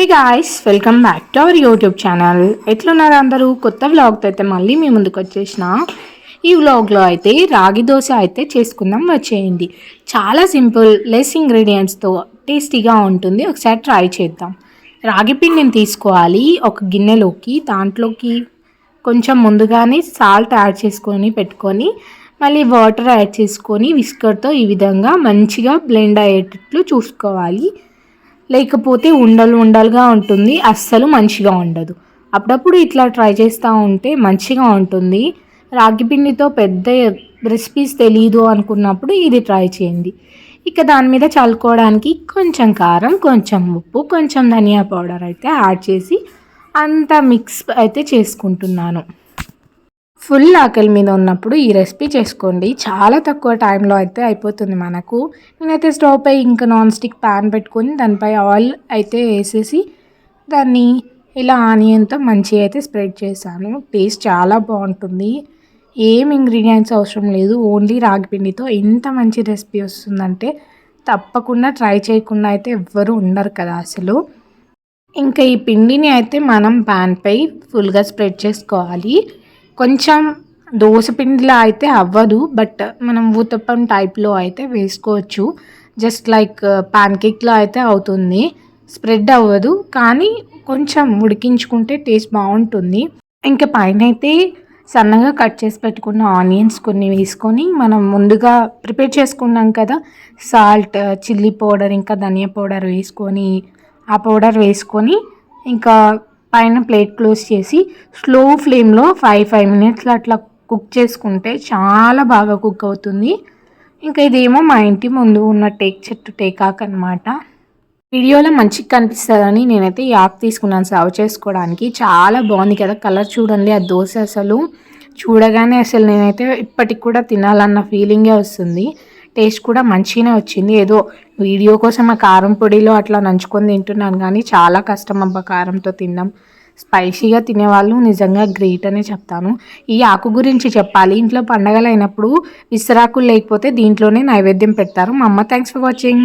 Hey guys welcome back to our YouTube channel ఎట్లున్నారు అందరూ? కొత్త వ్లాగ్తో అయితే మళ్ళీ మీ ముందుకు వచ్చేసిన. ఈ వ్లాగ్లో అయితే రాగి దోశ అయితే చేసుకుందాం వచ్చేయండి. చాలా సింపుల్ లెస్ ఇంగ్రీడియంట్స్తో టేస్టీగా ఉంటుంది. ఒకసారి ట్రై చేద్దాం. రాగి పిండిని తీసుకోవాలి. ఒక గిన్నెలోకి దాంట్లోకి కొంచెం ముందుగానే సాల్ట్ యాడ్ చేసుకొని పెట్టుకొని మళ్ళీ వాటర్ యాడ్ చేసుకొని విస్కర్తో ఈ విధంగా మంచిగా బ్లెండ్ అయ్యేటట్లు చూసుకోవాలి. లేకపోతే ఉండలు ఉండలుగా ఉంటుంది అస్సలు మంచిగా ఉండదు. అప్పుడప్పుడు ఇట్లా ట్రై చేస్తూ ఉంటే మంచిగా ఉంటుంది. రాగి పిండితో పెద్ద రెసిపీస్ తెలియదు అనుకున్నప్పుడు ఇది ట్రై చేయండి. ఇక దాని మీద చల్లుకోవడానికి కొంచెం కారం కొంచెం ఉప్పు కొంచెం ధనియా పౌడర్ అయితే యాడ్ చేసి అంతా మిక్స్ అయితే చేసుకుంటున్నాను. ఫుల్ ఆకలి మీద ఉన్నప్పుడు ఈ రెసిపీ చేసుకోండి. చాలా తక్కువ టైంలో అయితే అయిపోతుంది మనకు. నేనైతే స్టవ్ పై ఇంకా నాన్ స్టిక్ ప్యాన్ పెట్టుకొని దానిపై ఆయిల్ అయితే వేసేసి దాన్ని ఇలా ఆనియన్తో మంచిగా అయితే స్ప్రెడ్ చేశాను. టేస్ట్ చాలా బాగుంటుంది. ఏం ఇంగ్రీడియంట్స్ అవసరం లేదు. ఓన్లీ రాగి పిండితో ఎంత మంచి రెసిపీ వస్తుందంటే తప్పకుండా ట్రై చేయకుండా అయితే ఎవ్వరూ ఉండరు కదా అసలు. ఇంకా ఈ పిండిని అయితే మనం ప్యాన్పై ఫుల్గా స్ప్రెడ్ చేసుకోవాలి. కొంచెం దోశపిండిలా అయితే అవ్వదు బట్ మనం ఊతప్పం టైప్లో అయితే వేసుకోవచ్చు. జస్ట్ లైక్ ప్యాన్ కేక్లో అయితే అవుతుంది. స్ప్రెడ్ అవ్వదు కానీ కొంచెం ఉడికించుకుంటే టేస్ట్ బాగుంటుంది. ఇంకా పైన అయితే సన్నగా కట్ చేసి పెట్టుకున్న ఆనియన్స్ కొన్ని వేసుకొని మనం ముందుగా ప్రిపేర్ చేసుకున్నాం కదా సాల్ట్ uh, చిల్లీ పౌడర్ ఇంకా ధనియా పౌడర్ వేసుకొని ఆ పౌడర్ వేసుకొని ఇంకా పైన ప్లేట్ క్లోజ్ చేసి స్లో ఫ్లేమ్లో ఫైవ్ ఫైవ్ మినిట్స్లో అట్లా కుక్ చేసుకుంటే చాలా బాగా కుక్ అవుతుంది. ఇంకా ఇదేమో మా ఇంటి ముందు ఉన్న టేక్ చెట్టు టేకాక్ అనమాట వీడియోలో మంచిగా కనిపిస్తుందని నేనైతే ఈ ఆకు తీసుకున్నాను సర్వ్ చేసుకోవడానికి. చాలా బాగుంది కదా కలర్ చూడండి ఆ దోశ అసలు. చూడగానే అసలు నేనైతే ఇప్పటికి కూడా తినాలన్న ఫీలింగే వస్తుంది. టేస్ట్ కూడా మంచిగానే వచ్చింది. ఏదో వీడియో కోసం ఆ కారం పొడిలో అట్లా నంచుకొని తింటున్నాను కానీ చాలా కష్టం అబ్బా కారంతో తిన్నాం స్పైసీగా తినేవాళ్ళు నిజంగా గ్రేట్ అనే చెప్తాను. ఈ ఆకు గురించి చెప్పాలి. ఇంట్లో పండగలు అయినప్పుడు విసరాకులు లేకపోతే దీంట్లోనే నైవేద్యం పెడతారు. మా అమ్మ థ్యాంక్స్ ఫర్ వాచింగ్